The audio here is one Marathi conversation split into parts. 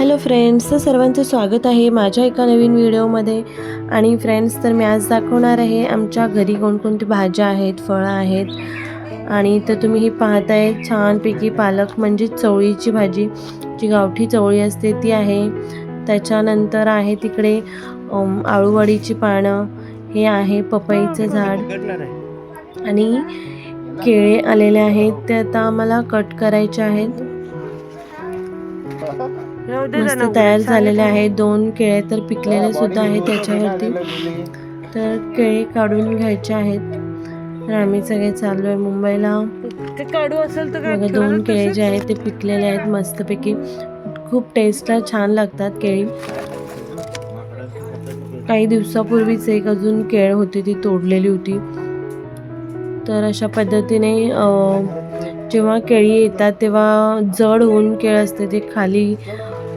हॅलो फ्रेंड्स तर सर्वांचं स्वागत आहे माझ्या एका नवीन व्हिडिओमध्ये. आणि फ्रेंड्स तर मी आज दाखवणार आहे आमच्या घरी कोणकोणती भाज्या आहेत फळं आहेत. आणि तर तुम्ही ही पाहताय छानपैकी पालक म्हणजे चवळीची भाजी जी गावठी चवळी असते ती आहे. त्याच्यानंतर आहे तिकडे आळूवडीची पानं हे आहे पपईचं झाड. आणि केळे आलेले आहेत ते आता आम्हाला कट करायचे आहेत. मस्त तयार झालेले आहेत. दोन केळे तर पिकलेले सुद्धा आहेत त्याच्यावरती. तर केळे काढून घ्यायचे आहेत. तर आम्ही सगळे चाललो आहे मुंबईला. ते काढू असेल तर बघा दोन केळे जे आहेत ते पिकलेले आहेत मस्तपैकी. खूप टेस्टला छान लागतात केळी. काही दिवसापूर्वीच एक अजून केळ होती ती तोडलेली होती. तर अशा पद्धतीने अं, जेव्हा केळी येतात तेव्हा जड होऊन केळ असते ते खाली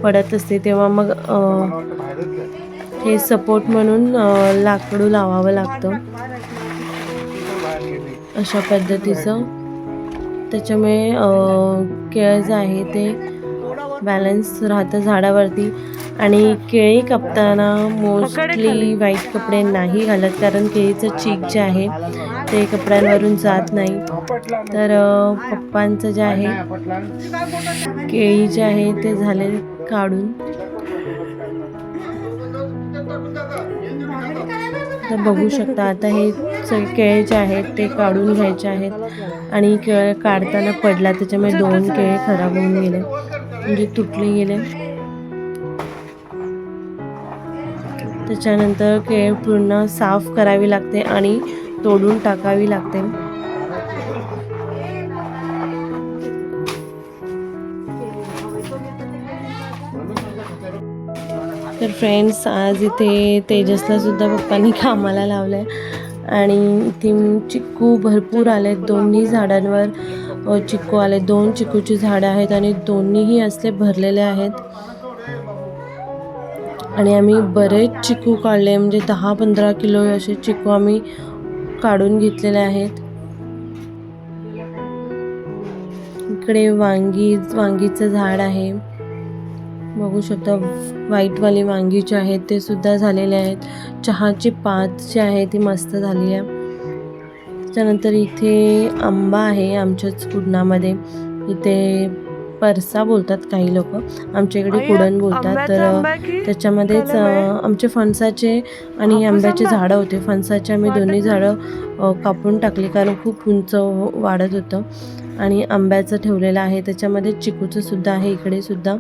पडत असते तेव्हा मग हे सपोर्ट म्हणून लाकडू लावावं लागतं. अशा पद्धतीचं. त्याच्यामुळे केळं केळ जे आहे ते बॅलन्स राहतं झाडावरती. आणि केळी कापताना मोस्टली वाईट कपडे नाही घालत कारण केळीचं चीक जे आहे ते कपड्यांवरून जात नाही. तर पप्पांचं जे आहे केळी जे आहे ते झाले काढून. तर बघू शकता आता हे सगळे केळे जे आहेत ते काढून घ्यायचे आहेत. आणि केळ काढताना पडला त्याच्यामुळे दोन केळे खराब होऊन गेले. म्हणजे तुटले गेले. त्याच्यानंतर केळ पूर्ण साफ करावी लागते आणि तोडून टाकावी लागते. तर फ्रेंड्स आज इथे तेजसला सुद्धा पप्पांनी कामाला लावलं आहे आणि इथे चिक्कू भरपूर आले दोन्ही झाडांवर चिक्कू आले दोन चिक्कूची झाडं आहेत आणि दोन्हीही असले भरलेले आहेत. आणि आम्ही बरेच चिकू काढले म्हणजे दहा पंधरा किलो असे चिकू आम्ही काढून घेतलेले आहेत. इकडे वांगी वांगीचं झाड आहे. बघू शकता व्हाईटवाली वांगी जे आहेत ते सुद्धा झालेले आहेत. चहाची पात जी आहे ती मस्त झाली आहे. त्यानंतर इथे आंबा आहे आमच्याच कुडणामध्ये इथे परसा बोलतात काही लोक. आमच्या इकडे कुडण बोलतात तर त्याच्यामध्येच आमचे फणसाचे आणि आंब्याचे झाडं होते. फणसाचे आम्ही दोन्ही झाडं कापून टाकली कारण खूप उंच वाढत होतं. आणि आंब्याचं ठेवलेलं आहे. त्याच्यामध्ये चिकूचं सुद्धा आहे. इकडे सुद्धा.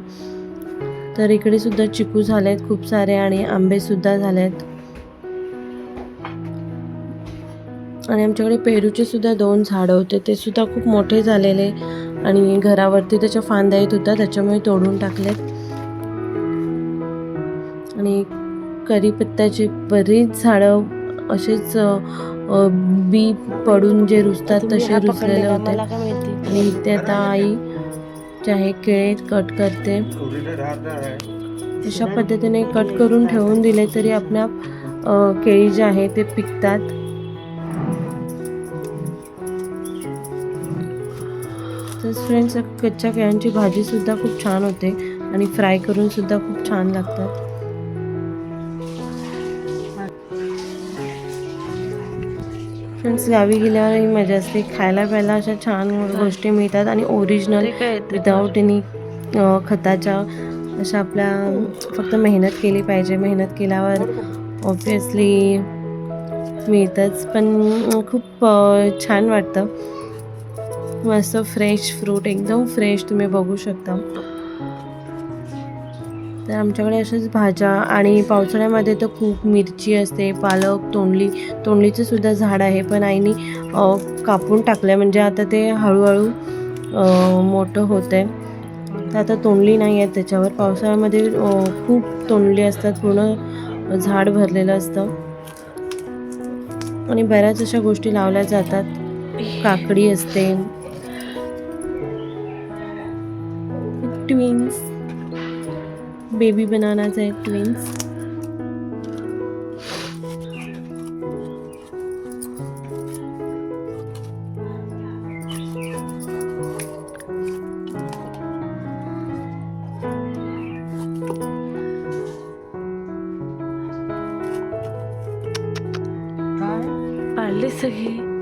तर इकडे सुद्धा चिकू झाले आहेत खूप सारे आणि आंबे सुद्धा झाले आहेत आणि आमच्याकडे पेरूचे सुद्धा दोन झाडं होते. ते सुद्धा खूप मोठे झालेले. आणि घरावरती त्याच्या फांद्या येत होत्या त्याच्यामुळे तोडून टाकलेत. आणि करीपत्त्याची बरीच झाडं असेच बी पडून जे रुजतात तसे रुजलेले होते. आणि इथे आता आई जे आहे केळे कट करते. अशा पद्धतीने कट करून ठेवून दिले तरी आपल्या केळी जे आहे ते पिकतात. फ्रेंड्स कच्च्या केळ्यांची भाजी सुद्धा खूप छान होते आणि फ्राय करून सुद्धा खूप छान लागतात. फ्रेंड्स गावी गेल्यावर ही मजा असते. खायला प्यायला अशा छान गोष्टी मिळतात आणि ओरिजिनल विदाऊट एनी खताच्या अशा आपल्या फक्त मेहनत केली पाहिजे. मेहनत केल्यावर ऑब्वियसली मिळतंच. पण खूप छान वाटतं. मस्त फ्रेश फ्रूट एकदम फ्रेश तुम्ही बघू शकता. तर आमच्याकडे अशाच भाज्या आणि पावसाळ्यामध्ये तर खूप मिरची असते पालक तोंडली तोंडलीचं सुद्धा झाड आहे पण आईने कापून टाकलं म्हणजे आता ते हळूहळू मोठं होतं आहे तर आता तोंडली नाही आहे त्याच्यावर. पावसाळ्यामध्ये खूप तोंडली असतात पूर्ण झाड भरलेलं असतं. आणि बऱ्याच अशा गोष्टी लावल्या जातात. काकडी असते. ट्विंस बेबी बनाना चाहे ट्विंस आले सही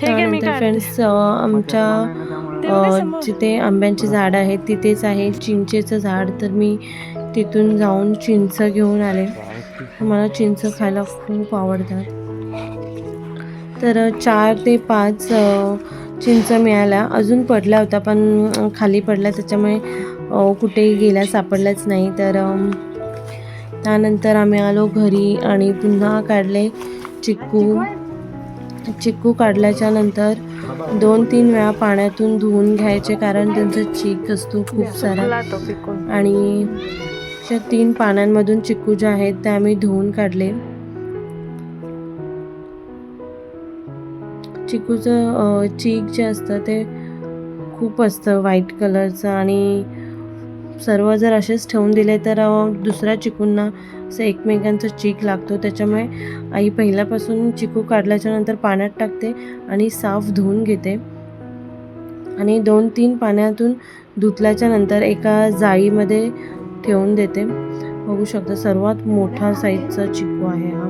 त्यानंतर. फ्रेंड्स आमच्या. जिथे आंब्यांची झाड आहेत तिथेच आहे चिंचेचं झाड. तर मी तिथून जाऊन चिंच घेऊन आले. मला चिंच खायला खूप आवडतात. तर चार ते पाच चिंच मिळाल्या. अजून पडल्या होत्या पण खाली पडल्या त्याच्यामुळे कुठेही गेल्या सापडल्याच नाही. तर त्यानंतर आम्ही आलो घरी आणि पुन्हा काढले चिक्कू. चिक्कू काढल्याच्या नंतर दोन तीन वेळा पाण्यातून धुवून घ्यायचे कारण त्यांचा चीक असतो खूप सारा. आणि त्या तीन पाण्यांमधून चिक्कू जे आहेत ते आम्ही धुवून काढले. चिकूचं चीक जे असतं ते खूप असतं व्हाईट कलरचं आणि सर्व जर असेच ठेवून दिले तर दुसऱ्या चिकूंना असं एकमेकांचा चीक लागतो. त्याच्यामुळे आई पहिल्यापासून चिकू काढल्याच्या नंतर पाण्यात टाकते आणि साफ धुवून घेते. आणि दोन तीन पाण्यातून धुतल्याच्या नंतर एका जाळीमध्ये ठेवून देते. बघू शकता सर्वात मोठा साईजचा चिकू आहे हा.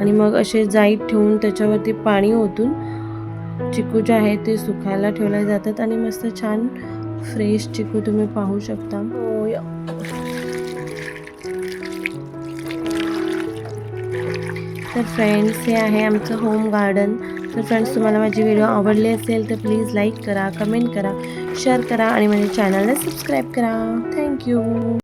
आणि मग असे जाईत ठेवून त्याच्यावरती पाणी ओतून चिकू जे आहे ते सुकायला ठेवले जातात आणि मस्त छान फ्रेश चिकू तुम्ही पाहू शकता. तर फ्रेंड्स हे आहे आमचं होम गार्डन तर फ्रेंड्स तुम्हाला माझी व्हिडिओ आवडली असेल तर प्लीज लाईक करा कमेंट करा शेअर करा आणि माझ्या चॅनलला सबस्क्राईब करा. थँक्यू